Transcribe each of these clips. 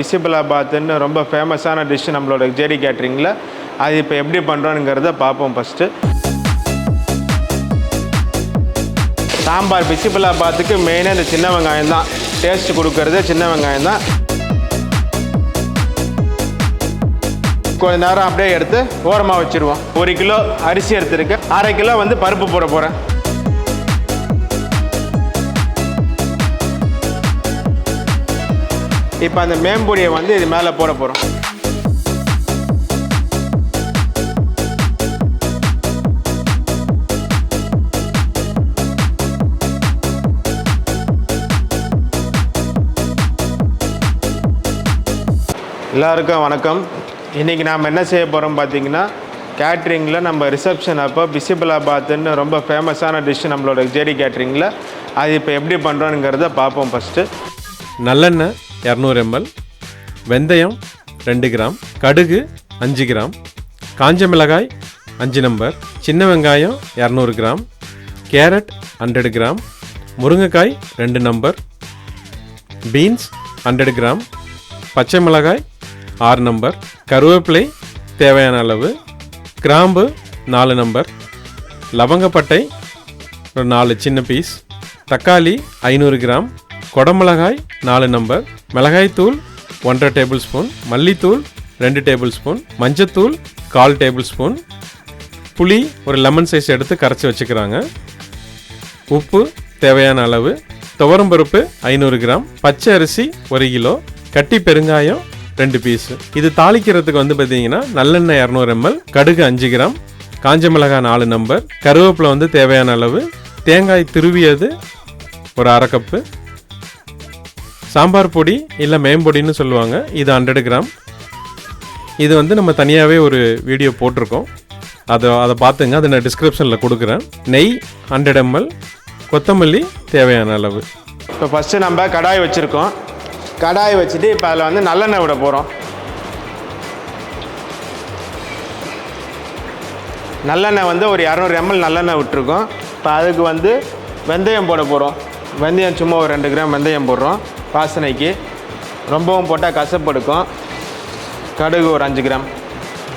பிசிபிளாபாத்துன்னு ரொம்ப ஃபேமஸான டிஷ் நம்மளோட ஜேடி கேட்ரிங்கில் அது இப்போ எப்படி பண்ணுறோங்கிறத பார்ப்போம் ஃபஸ்ட்டு சாம்பார் பிசிபலாபாத்துக்கு மெயினாக இந்த சின்ன வெங்காயம் தான். டேஸ்ட் கொடுக்கறது சின்ன வெங்காயம் தான். கொஞ்ச நேரம் அப்படியே எடுத்து ஓரமாக வச்சுருவோம். ஒரு கிலோ அரிசி எடுத்துருக்கேன். அரை கிலோ வந்து பருப்பு போட போகிறேன் இப்போ அந்த மேம்பொடியை வந்து இது மேலே போட போகிறோம் எல்லாருக்கும் வணக்கம். இன்றைக்கி நாம் என்ன செய்ய போகிறோம் பார்த்தீங்கன்னா கேட்ரிங்கில் நம்ம ரிசப்ஷன் அப்போ பிசிபலாபாத்துன்னு ரொம்ப ஃபேமஸான டிஷ் நம்மளோட ஜேடி கேட்ரிங்கில் அது இப்போ எப்படி பண்ணுறோங்கிறத பார்ப்போம் ஃபஸ்ட்டு நல்லெண்ணெய் இரநூறு எம்எல் வெந்தயம் ரெண்டு கிராம் கடுகு அஞ்சு கிராம் காஞ்ச மிளகாய் அஞ்சு நம்பர் சின்ன வெங்காயம் இரநூறு கிராம் கேரட் ஹண்ட்ரட் கிராம் முருங்கைக்காய் ரெண்டு நம்பர் பீன்ஸ் ஹண்ட்ரட் கிராம் பச்சை மிளகாய் ஆறு நம்பர் கருவேப்பிலை தேவையான அளவு கிராம்பு நாலு நம்பர் லவங்கப்பட்டை ஒரு நாலு சின்ன பீஸ் தக்காளி ஐநூறு கிராம் குடமிளகாய் நாலு நம்பர் மிளகாய்த்தூள் ஒன்றரை டேபிள் ஸ்பூன் மல்லித்தூள் ரெண்டு டேபிள் ஸ்பூன் மஞ்சத்தூள் கால் டேபிள் ஸ்பூன் புளி ஒரு லெமன் சைஸ் எடுத்து கரைச்சி வச்சுக்கிறாங்க. உப்பு தேவையான அளவு. துவரம்பருப்பு ஐநூறு கிராம். பச்சை அரிசி ஒரு கிலோ. கட்டி பெருங்காயம் ரெண்டு பீஸு இது தாளிக்கிறதுக்கு வந்து பார்த்தீங்கன்னா நல்லெண்ணெய் இரநூறு எம்எல் கடுகு அஞ்சு கிராம். காஞ்ச மிளகாய் நாலு நம்பர் கருவேப்பிலை வந்து தேவையான அளவு. தேங்காய் திருவியது ஒரு அரை கப்பு சாம்பார் பொடி இல்லை மேம்பொடின்னு சொல்லுவாங்க. இது ஹண்ட்ரட் கிராம். இது வந்து நம்ம தனியாகவே ஒரு வீடியோ போட்டிருக்கோம். அதை அதை பார்த்துங்க அதை நான் டிஸ்கிரிப்ஷனில் கொடுக்குறேன். நெய் ஹண்ட்ரட் எம்எல் கொத்தமல்லி தேவையான அளவு. இப்போ ஃபஸ்ட்டு நம்ம கடாய் வச்சுருக்கோம். கடாய் வச்சுட்டு இப்போ அதில் வந்து நல்லெண்ணெய் விட போகிறோம் நல்லெண்ணெய் வந்து ஒரு இரநூறு எம்எல் நல்லெண்ணெய் விட்டுருக்கோம். இப்போ அதுக்கு வந்து வெந்தயம் போட போகிறோம் வெந்தயம் சும்மா ஒரு ரெண்டு கிராம் வெந்தயம் போடுறோம். வாசனைக்கு ரொம்பவும் போட்டால் கசப்படுக்கும் கடுகு ஒரு அஞ்சு கிராம்.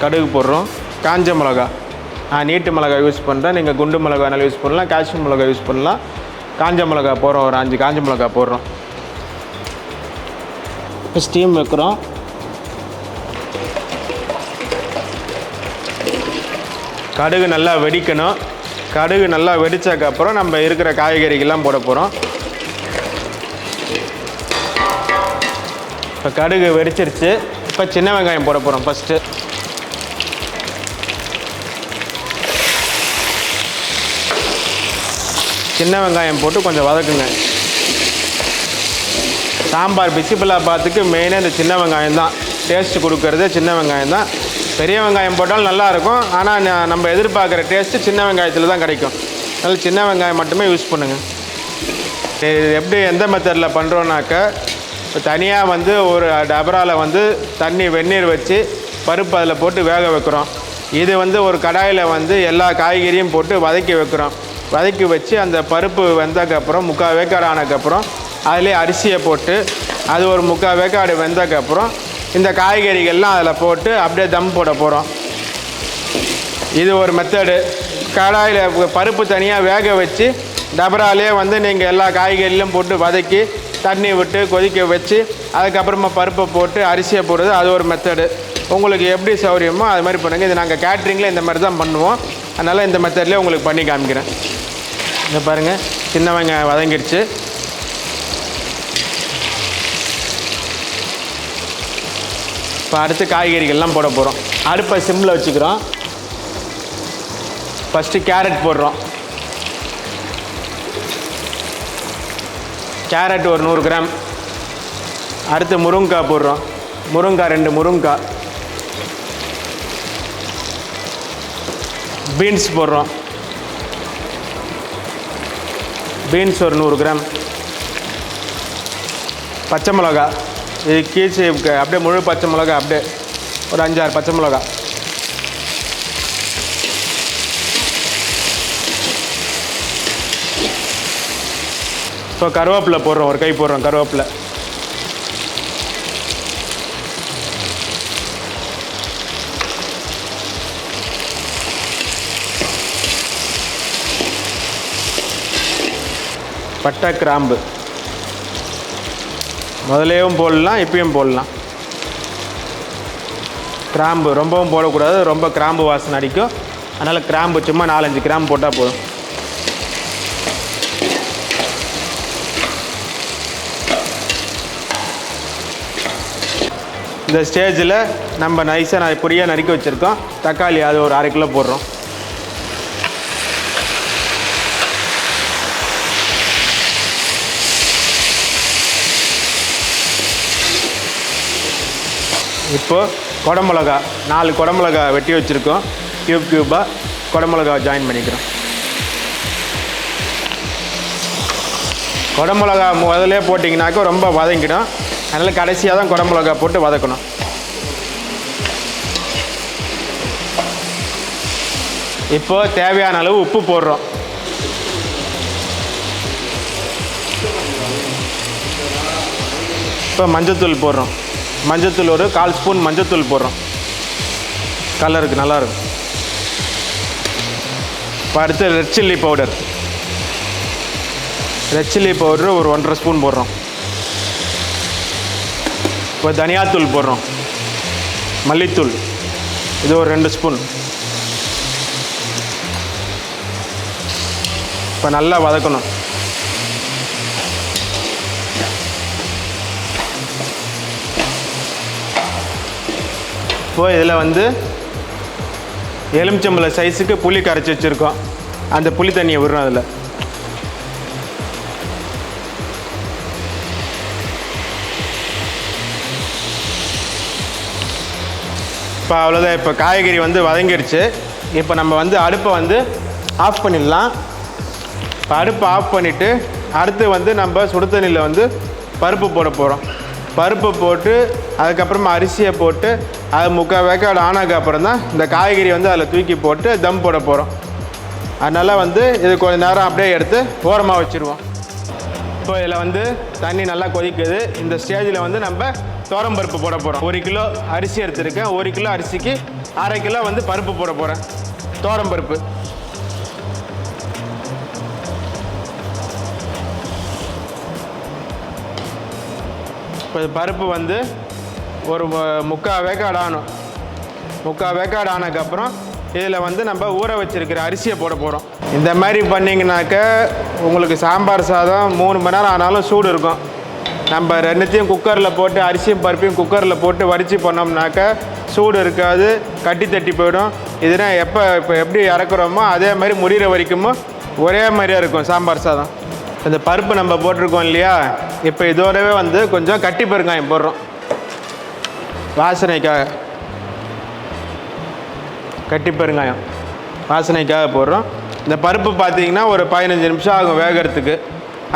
கடுகு போடுறோம். காஞ்ச மிளகா. நான் நீட்டு மிளகா யூஸ் பண்ணுறேன். நீங்கள் குண்டு மிளகா வேணாலும் யூஸ் பண்ணலாம். காஷ்மீர் மிளகா யூஸ் பண்ணலாம். காஞ்ச மிளகா போடுறோம். ஒரு அஞ்சு காஞ்ச மிளகா போடுறோம். இப்போ ஸ்டீம் வைக்கிறோம். கடுகு நல்லா வெடிக்கணும். கடுகு நல்லா வெடித்ததுக்கப்புறம் நம்ம இருக்கிற காய்கறிகள்லாம் போட போகிறோம். இப்போ கடுகு வெடிச்சிருச்சு. இப்போ சின்ன வெங்காயம் போட போகிறோம் ஃபஸ்ட்டு சின்ன வெங்காயம் போட்டு கொஞ்சம் வதக்குங்க. சாம்பார் பிசிபிளாபாத்துக்கு மெயினாக இந்த சின்ன வெங்காயம் தான். டேஸ்ட் கொடுக்கறது சின்ன வெங்காயம் தான். பெரிய வெங்காயம் போட்டாலும் நல்லாயிருக்கும் ஆனால் நம்ம எதிர்பார்க்குற டேஸ்ட்டு சின்ன வெங்காயத்தில் தான் கிடைக்கும். அதனால் சின்ன வெங்காயம் மட்டுமே யூஸ் பண்ணுங்கள் எப்படி எந்த மெத்தடில் பண்ணுறோன்னாக்க தனியாக வந்து ஒரு டபராவில் வந்து தண்ணி வெந்நீர் வச்சு பருப்பு அதில் போட்டு வேக வைக்கிறோம். இது வந்து ஒரு கடாயில் வந்து எல்லா காய்கறியும் போட்டு வதக்கி வைக்கிறோம். வதக்கி வச்சு அந்த பருப்பு வெந்ததுக்கப்புறம் முக்கால் வேக்காடு ஆனதுக்கப்புறம் அதிலே அரிசியை போட்டு அது ஒரு முக்கால் வேக்காடு வெந்தக்கப்புறம் இந்த காய்கறிகள்லாம் அதில் போட்டு அப்படியே தம் போட போகிறோம். இது ஒரு மெத்தடு கடாயில் பருப்பு தனியாக வேக வச்சு டபராலே வந்து நீங்கள் எல்லா காய்கறிலும் போட்டு வதக்கி தண்ணி விட்டு கொதிக்க வச்சு அதுக்கப்புறமா பருப்பை போட்டு அரிசியை போடுறது அது ஒரு மெத்தடு உங்களுக்கு எப்படி சௌரியமோ அது மாதிரி பண்ணுங்கள் இது நாங்கள் கேட்ரிங்கில் இந்த மாதிரி தான் பண்ணுவோம். அதனால் இந்த மெத்தட்லேயே உங்களுக்கு பண்ணி காமிக்கிறேன். இங்கே பாருங்கள் சின்ன வெங்காயம் வதங்கிடுச்சு இப்போ அடுத்து காய்கறிகள்லாம் போட போகிறோம் அடுப்பை சிம்மில் வச்சுக்கிறோம். ஃபஸ்ட்டு கேரட் போடுறோம். கேரட் ஒரு நூறு கிராம். அடுத்து முருங்கைக்காய் போடுறோம். முருங்கைக்காய் ரெண்டு முருங்கைக்காய் பீன்ஸ் போடுறோம். பீன்ஸ் ஒரு நூறு கிராம். பச்சை மிளகா இது கீச்சு அப்படியே முழு பச்சை மிளகா அப்படியே ஒரு அஞ்சாறு பச்சை மிளகா ஸோ கருவேப்பிலை போடுறோம் ஒரு கை போடுறோம் கருவேப்பிலை. பட்டை கிராம்பு. முதலேயும் போடலாம் இப்பயும் போடலாம். கிராம்பு ரொம்பவும் போடக்கூடாது ரொம்ப கிராம்பு வாசனை அடிக்கும். அதனால் கிராம்பு சும்மா நாலஞ்சு கிராம்பு போட்டால் போதும். இந்த ஸ்டேஜில் நம்ம நைஸாக நான் பொடியாக நறுக்கி வச்சுருக்கோம். தக்காளி அது ஒரு அரை கிலோ போடுறோம். இப்போது குடமிளகா நாலு குடமிளகா வெட்டி வச்சுருக்கோம். க்யூப் க்யூபாக குடமிளகா ஜாயின் பண்ணிக்கிறோம். குடமிளகா முதல்ல போட்டிங்கனாக்கா ரொம்ப வதங்கிடும். அதனால் கடைசியாக தான் குடமிளகா போட்டு வதக்கணும். இப்போ தேவையான அளவு உப்பு போடுறோம். இப்போ மஞ்சத்தூள் போடுறோம். மஞ்சத்தூள் ஒரு கால் ஸ்பூன் மஞ்சத்தூள் போடுறோம். கலருக்கு நல்லாயிருக்கும் இப்போ அடுத்து red chilli powder. Red chilli powder ஒரு ஒன்றரை ஸ்பூன் போடுறோம். இப்போ தனியாத்தூள் போடுறோம். மல்லித்தூள். இது ஒரு ரெண்டு ஸ்பூன். இப்போ நல்லா வதக்கணும். இப்போ இதில் வந்து எலுமிச்சம்பழ சைஸுக்கு புளி கரைச்சி வச்சுருக்கோம். அந்த புளி தண்ணியை விடுறோம் அதில். இப்போ அவ்வளோதான் இப்போ காய்கறி வந்து வதங்கிருச்சு. இப்போ நம்ம வந்து அடுப்பை வந்து ஆஃப் பண்ணிடலாம். இப்போ அடுப்பை ஆஃப் பண்ணிவிட்டு அடுத்து வந்து நம்ம சுடு தண்ணியில் வந்து பருப்பு போட போகிறோம் பருப்பு போட்டு அதுக்கப்புறமா அரிசியை போட்டு அது முக்கால் வேக்காடு ஆனதுக்கு அப்புறம் தான் இந்த காய்கறி வந்து அதில் தூக்கி போட்டு தம் போட போகிறோம் அதனால் வந்து இது கொஞ்ச நேரம் அப்படியே எடுத்து ஓரமாக வச்சுருவோம். இப்போ இதில் வந்து தண்ணி நல்லா கொதிக்குது. இந்த ஸ்டேஜில் வந்து நம்ம துவரம் பருப்பு போட போகிறோம் ஒரு கிலோ அரிசி எடுத்திருக்கேன். ஒரு கிலோ அரிசிக்கு அரை கிலோ வந்து பருப்பு போட போகிறேன் தோரம் பருப்பு. இப்போ பருப்பு வந்து ஒரு முக்கால் வேக்காடு ஆகணும். முக்கால் வேக்காடு ஆனதுக்கப்புறம் இதில் வந்து நம்ம ஊற வச்சிருக்கிற அரிசியை போட போகிறோம் இந்த மாதிரி பண்ணிங்கனாக்க உங்களுக்கு சாம்பார் சாதம் மூணு மணி நேரம் ஆனாலும் சூடு இருக்கும். நம்ம ரெண்டுத்தையும் குக்கரில் போட்டு அரிசியும் பருப்பையும் குக்கரில் போட்டு வடித்து பண்ணோம்னாக்க சூடு இருக்காது கட்டி தட்டி போயிடும். இதுனா எப்போ இப்போ எப்படி இறக்குறோமோ அதே மாதிரி முடிகிற வரைக்கும் ஒரே மாதிரியாக இருக்கும் சாம்பார் சாதம். இந்த பருப்பு நம்ம போட்டிருக்கோம் இல்லையா? இப்போ இதோடவே வந்து கொஞ்சம் கட்டி பெருங்காயம் போடுறோம். வாசனைக்காக. கட்டி பெருங்காயம். வாசனைக்காக போடுறோம். இந்த பருப்பு பார்த்தீங்கன்னா ஒரு பதினஞ்சு நிமிஷம் ஆகும் வேகிறதுக்கு.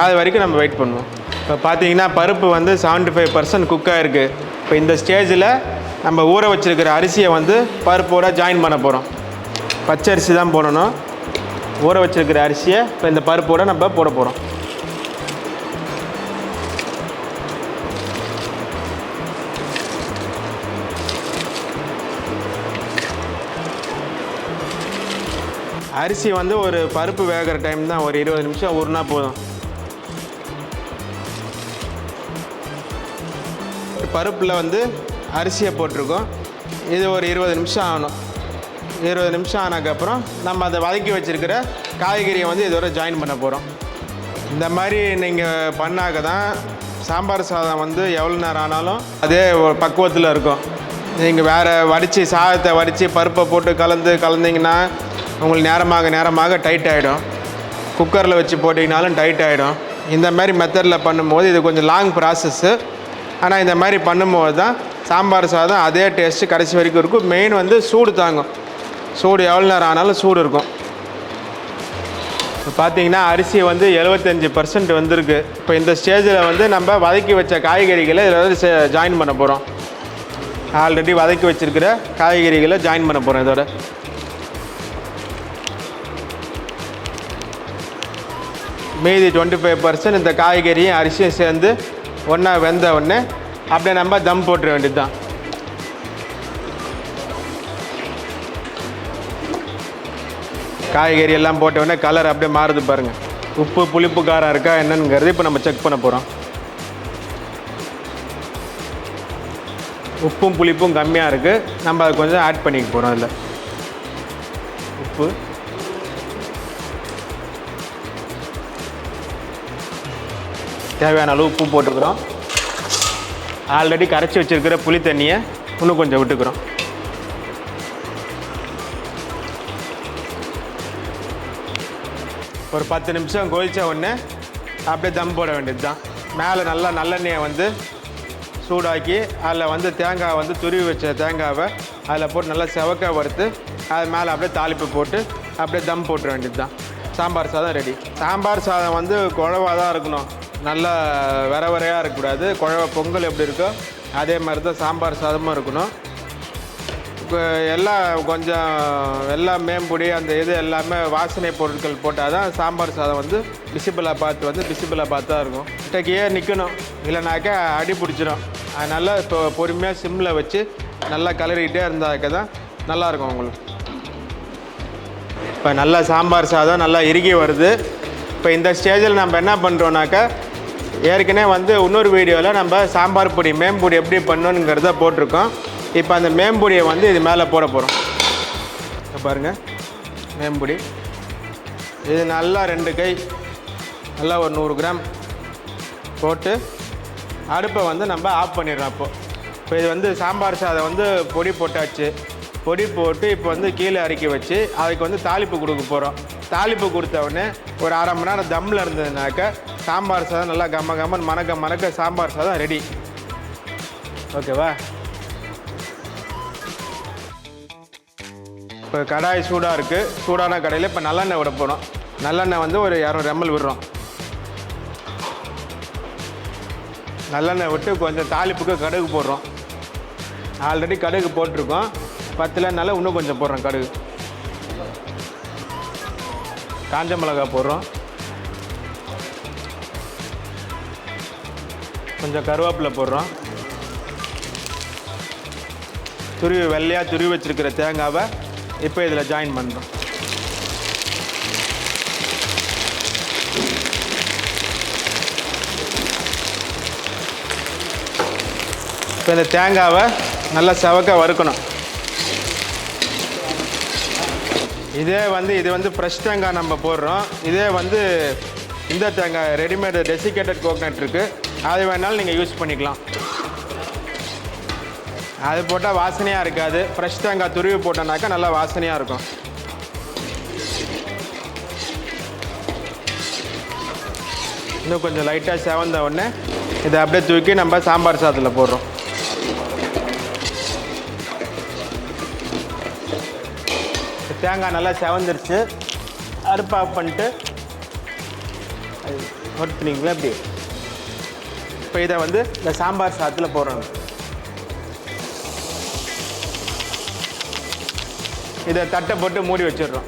அது வரைக்கும் நம்ம வெயிட் பண்ணுவோம். இப்போ பார்த்தீங்கன்னா பருப்பு வந்து 75% ஃபைவ் பர்சன்ட் குக் ஆகிருக்கு இப்போ இந்த ஸ்டேஜில் நம்ம ஊற வச்சுருக்கிற அரிசியை வந்து பருப்போடு ஜாயின் பண்ண போகிறோம் பச்சை அரிசி தான் போடணும். ஊற வச்சிருக்கிற அரிசியை இப்போ இந்த பருப்போடு நம்ம போட போகிறோம் அரிசி வந்து ஒரு பருப்பு வேகிற டைம் தான் ஒரு இருபது நிமிஷம் ஊறுனா போதும். பருப்பில் வந்து அரிசியை போட்டிருக்கோம். இது ஒரு இருபது நிமிஷம் ஆகணும். இருபது நிமிஷம் ஆனதுக்கப்புறம் நம்ம அதை வதக்கி வச்சுருக்கிற காய்கறியை வந்து இதோட ஜாயின் பண்ண போகிறோம் இந்த மாதிரி நீங்கள் பண்ணாக்க தான் சாம்பார் சாதம் வந்து எவ்வளோ நேரம் ஆனாலும் அதே ஒரு பக்குவத்தில் இருக்கும். நீங்கள் வேறு வடித்து சாதத்தை வடித்து பருப்பை போட்டு கலந்து கலந்தீங்கன்னா உங்களுக்கு நேரமாக நேரமாக டைட் ஆகிடும் குக்கரில் வச்சு போட்டிங்கனாலும் டைட் ஆகிடும் இந்த மாதிரி மெத்தடில் பண்ணும்போது இது கொஞ்சம் லாங் ப்ராசஸ்ஸு ஆனால் இந்த மாதிரி பண்ணும்போது தான் சாம்பார் சாதம் அதே டேஸ்ட்டு கடைசி வரைக்கும் இருக்கும். மெயின் வந்து சூடு தாங்கும் சூடு எவ்வளோ நேரம் ஆனாலும் சூடு இருக்கும். இப்போ பார்த்தீங்கன்னா அரிசி வந்து எழுபத்தஞ்சி பர்சன்ட் வந்திருக்கு. இப்போ இந்த ஸ்டேஜில் வந்து நம்ம வதக்கி வச்ச காய்கறிகளை இதில் வந்து ஜாயின் பண்ண போகிறோம் ஆல்ரெடி வதக்கி வச்சுருக்கிற காய்கறிகளை ஜாயின் பண்ண போகிறோம் இதோட. மீதி டுவெண்ட்டி ஃபைவ் பர்சன்ட் இந்த காய்கறியும் அரிசியும் சேர்ந்து ஒன்றா வெந்த உடனே அப்படியே நம்ம தம் போட்டுற வேண்டியது தான் காய்கறி எல்லாம் போட்ட உடனே கலர் அப்படியே மாறுது பாருங்கள் உப்பு புளிப்பு காரம் இருக்கா என்னங்கிறது இப்போ நம்ம செக் பண்ண போகிறோம் உப்பும் புளிப்பும் கம்மியாக இருக்குது நம்ம அதை கொஞ்சம் ஆட் பண்ணிக்க போகிறோம் அதில். உப்பு. தேவையான அளவு உப்பு போட்டுக்கிறோம். ஆல்ரெடி கரைச்சி வச்சிருக்கிற புளி தண்ணியை இன்னும் கொஞ்சம் விட்டுக்கிறோம். ஒரு பத்து நிமிஷம் கொதிச்ச உடனே அப்படியே தம் போட வேண்டியது தான் மேலே நல்லா நல்லெண்ணெயை வந்து சூடாக்கி அதில் வந்து தேங்காய் வந்து துருவி வச்ச தேங்காவை அதில் போட்டு நல்லா செவக்காய் வறுத்து அது மேலே அப்படியே தாளிப்பு போட்டு அப்படியே தம் போட்டுற வேண்டியது தான் சாம்பார் சாதம் ரெடி சாம்பார் சாதம் வந்து குழவாக தான் இருக்கணும். நல்லா வர வரையாக இருக்கக்கூடாது. குழவ பொங்கல் எப்படி இருக்கோ அதே மாதிரி தான் சாம்பார் சாதமும் இருக்கணும். இப்போ எல்லாம் கொஞ்சம் எல்லாம் மேம்பொடி அந்த இது எல்லாமே வாசனை பொருட்கள் போட்டால் தான் சாம்பார் சாதம் வந்து விசிபிளாக பார்த்து வந்து விசிப்பிலா பார்த்து தான் இருக்கும். கிட்டக்கையே நிற்கணும் இல்லைனாக்கா அடி பிடிச்சிடும் அதனால் இப்போ பொறுமையாக சிம்மில் வச்சு நல்லா கலரிக்கிட்டே இருந்தாக்க தான் நல்லாயிருக்கும் உங்களுக்கு. இப்போ நல்லா சாம்பார் சாதம் நல்லா இறுகி வருது. இப்போ இந்த ஸ்டேஜில் நம்ம என்ன பண்ணுறோன்னாக்கா ஏற்கனவே வந்து இன்னொரு வீடியோவில் நம்ம சாம்பார் பொடி மேம்பொடி எப்படி பண்ணணுங்கிறத போட்டிருக்கோம். இப்போ அந்த மேம்பொடியை வந்து இது மேலே போட போகிறோம் பாருங்கள் மேம்பொடி இது நல்லா ரெண்டு கை நல்லா ஒரு நூறு கிராம் போட்டு அடுப்பை வந்து நம்ம ஆஃப் பண்ணிடுறோம் அப்போது இப்போ இது வந்து சாம்பார் சாதம் வந்து பொடி போட்டாச்சு. பொடி போட்டு இப்போ வந்து கீழே இறக்கி வச்சு அதுக்கு வந்து தாளிப்பு கொடுக்க போகிறோம் தாளிப்பு கொடுத்தவொடனே ஒரு அரை மணி நேரம் தம்மில் இருந்ததுனாக்க சாம்பார் சாதம் நல்லா கம்ம கம்மன் மணக்க மணக்க சாம்பார் சாதம் ரெடி ஓகேவா இப்போ கடாய் சூடாக இருக்குது சூடான கடையில் இப்போ நல்லெண்ணெய் விட போகிறோம் நல்லெண்ணெய் வந்து ஒரு இரநூறு எம்எல் விடுறோம். நல்லெண்ணெய் விட்டு கொஞ்சம் தாளிப்புக்கு கடுகு போடுறோம். ஆல்ரெடி கடுகு போட்டிருக்கோம். பத்துலனால இன்னும் கொஞ்சம் போடுறோம் கடுகு. காஞ்ச மிளகாய் போடுறோம். கொஞ்சம் கருவேப்பிலை போடுறோம். துருவி வெள்ளையாக துருவி வச்சுருக்கிற தேங்காவை இப்போ இதில் ஜாயின் பண்ணுறோம் இப்போ இந்த தேங்காவை நல்லா செவக்க வறுக்கணும். இதே வந்து இது வந்து ஃப்ரெஷ் தேங்காய் நம்ம போடுறோம். இதே வந்து இந்த தேங்காய் ரெடிமேடு டெசிகேட்டட் கோகனட் இருக்குது அது வேணாலும் நீங்கள் யூஸ் பண்ணிக்கலாம். அது போட்டால் வாசனையாக இருக்காது. ஃப்ரெஷ் தேங்காய் துருவி போட்டோனாக்கா நல்லா வாசனையாக இருக்கும். இன்னும் கொஞ்சம் லைட்டாக செவந்த உடனே இதை அப்படியே தூக்கி நம்ம சாம்பார் சாதத்தில் போடுறோம். தேங்காய் நல்லா செவந்துருச்சு. அடுப்பு ஆஃப் பண்ணிட்டு ஒட்டுனீங்களா இப்படி? இப்போ இதை வந்து இந்த சாம்பார் சாதத்தில் போடுறோம் இதை தட்டை போட்டு மூடி வச்சிடுறோம்.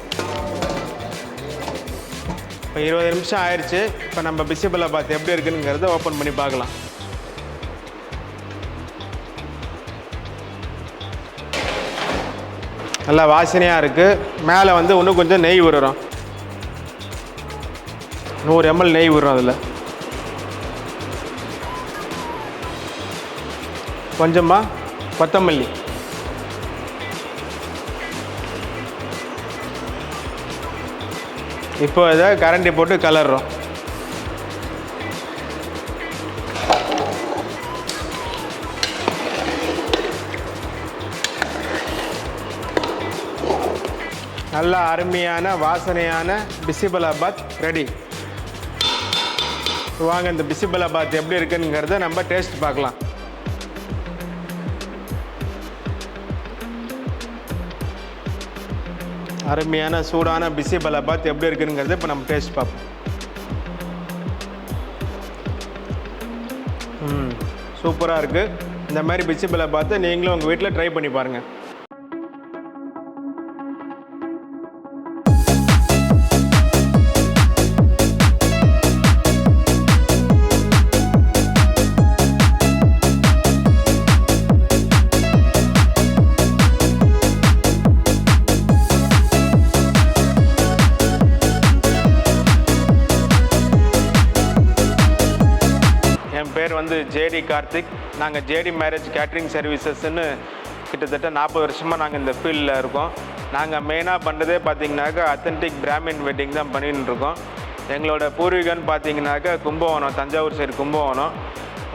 இப்போ இருபது நிமிஷம் ஆயிடுச்சு இப்போ நம்ம பிசிபிளை பார்த்து எப்படி இருக்குங்கிறத ஓப்பன் பண்ணி பார்க்கலாம். நல்லா வாசனையாக இருக்குது மேலே வந்து இன்னும் கொஞ்சம் நெய் விடுறோம் நூறு எம்எல் நெய் விடுறோம் அதில். கொஞ்சமாக கொத்தமல்லி. இப்போ இதை கரண்டி போட்டு கலர்றோம். நல்ல அருமையான வாசனையான பிசிபலாபாத் ரெடி. வாங்க இந்த பிசிபலாபாத் எப்படி இருக்குங்கிறத நம்ம டேஸ்ட் பார்க்கலாம். அருமையான சூடான பிசிபலாபாத் எப்படி இருக்குங்கிறத இப்போ நம்ம டேஸ்ட் பார்ப்போம். சூப்பராக இருக்குது இந்த மாதிரி பிசிபலாபாத்தை நீங்களும் உங்கள் வீட்டில் ட்ரை பண்ணி பாருங்கள் கார்த்திக் நாங்கள் ஜேடி மேரேஜ் கேட்ரிங் சர்வீசஸ்ன்னு கிட்டத்தட்ட நாற்பது வருஷமாக நாங்கள் இந்த ஃபீல்டில் இருக்கோம். நாங்கள் மெயினாக பண்ணுறதே பார்த்தீங்கன்னாக்கா அத்தன்டிக் பிராமின் வெட்டிங் தான் பண்ணின்னு இருக்கோம். எங்களோட பூர்வீகம்னு பார்த்தீங்கன்னாக்கா கும்பகோணம் தஞ்சாவூர் சைடு கும்பகோணம்.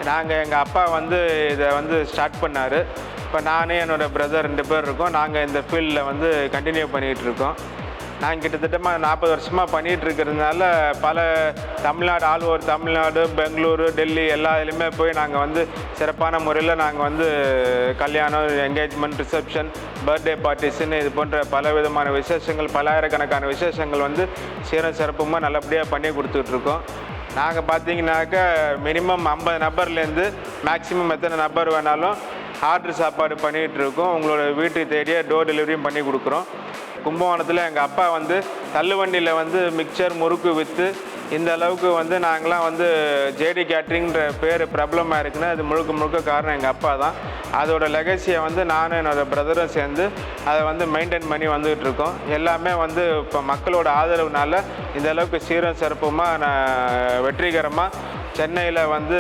நாங்கள் எங்கள் அப்பா வந்து இதை வந்து ஸ்டார்ட் பண்ணார். இப்போ நானே என்னோடய பிரதர் ரெண்டு பேர் இருக்கோம். நாங்கள் இந்த ஃபீல்டில் வந்து கண்டினியூ பண்ணிகிட்டு இருக்கோம். நாங்கள் கிட்டத்தட்ட நாற்பது வருஷமாக பண்ணிகிட்டு இருக்கிறதுனால பல தமிழ்நாடு ஆல் ஓவர் தமிழ்நாடு பெங்களூரு டெல்லி எல்லா இதுலேயுமே போய் நாங்கள் வந்து சிறப்பான முறையில் நாங்கள் வந்து கல்யாணம் என்கேஜ்மெண்ட் ரிசப்ஷன் பர்த்டே பார்ட்டிஸ்ன்னு இது போன்ற பல விதமான விசேஷங்கள் பல்லாயிரக்கணக்கான விசேஷங்கள் வந்து சீரம் சிறப்புமாக நல்லபடியாக பண்ணி கொடுத்துட்ருக்கோம் நாங்கள் பார்த்தீங்கன்னாக்கா மினிமம் ஐம்பது நபர்லேருந்து மேக்ஸிமம் எத்தனை நபர் வேணாலும் ஆர்டர் சாப்பாடு பண்ணிகிட்ருக்கோம் உங்களோட வீட்டுக்கு தேடியே டோர் டெலிவரியும் பண்ணி கொடுக்குறோம். கும்பகோணத்தில் எங்கள் அப்பா வந்து தள்ளுவண்டியில் வந்து மிக்சர் முறுக்கு விற்று இந்த அளவுக்கு வந்து நாங்களாம் வந்து ஜேடி கேட்ரிங்கிற பேர் பிரபலமாக இருக்குன்னா அது முழுக்க முழுக்க காரணம் எங்கள் அப்பா தான். அதோட லெகசியை வந்து நானும் என்னோடய பிரதரும் சேர்ந்து அதை வந்து மெயின்டைன் பண்ணி வந்துக்கிட்டு இருக்கோம். எல்லாமே வந்து இப்போ மக்களோட ஆதரவுனால இந்த அளவுக்கு சீரம் சிறப்புமாக நான் வெற்றிகரமாக சென்னையில் வந்து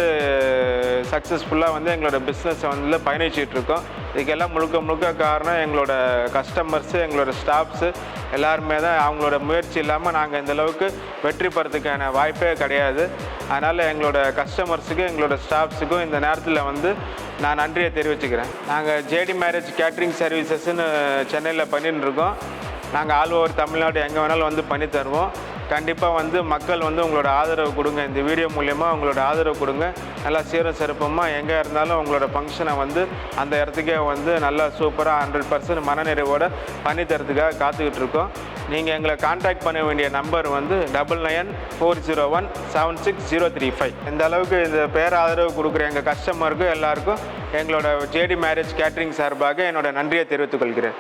சக்ஸஸ்ஃபுல்லாக வந்து எங்களோட பிஸ்னஸை வந்து பயணிச்சிட்ருக்கோம் இருக்கோம். இதுக்கெல்லாம் முழுக்க முழுக்க காரணம் எங்களோட கஸ்டமர்ஸு எங்களோட ஸ்டாஃப்ஸு எல்லாருமே தான் அவங்களோட முயற்சி இல்லாமல் நாங்கள் இந்த அளவுக்கு வெற்றி பெறதுக்கான வாய்ப்பே கிடையாது. அதனால் எங்களோட கஸ்டமர்ஸுக்கும் எங்களோட ஸ்டாஃப்ஸுக்கும் இந்த நேரத்தில் வந்து நான் நன்றியை தெரிவிச்சுக்கிறேன். நாங்கள் ஜேடி மேரேஜ் கேட்ரிங் சர்வீசஸ்ன்னு சென்னையில் பண்ணிட்டுருக்கோம் நாங்கள் ஆல் ஓவர் தமிழ்நாடு எங்கே வேணாலும் வந்து பண்ணி தருவோம். கண்டிப்பாக வந்து மக்கள் வந்து உங்களோட ஆதரவு கொடுங்க. இந்த வீடியோ மூலயமா உங்களோட ஆதரவு கொடுங்க. நல்லா சீரும் சிறப்பமாக எங்கே இருந்தாலும் உங்களோட ஃபங்க்ஷனை வந்து அந்த இடத்துக்கே வந்து நல்லா சூப்பராக ஹண்ட்ரட் பர்சன்ட் மனநிறைவோடு பண்ணி தரத்துக்காக காத்துக்கிட்டு இருக்கோம். நீங்கள் எங்களை காண்டாக்ட் பண்ண வேண்டிய நம்பர் வந்து double nine four zero one seven six zero three five இந்த அளவுக்கு இந்த பேர் ஆதரவு கொடுக்குற எங்கள் கஸ்டமருக்கும் எல்லாருக்கும் எங்களோட ஜேடி மேரேஜ் கேட்ரிங் சார்பாக என்னோட நன்றியை தெரிவித்துக் கொள்கிறேன்.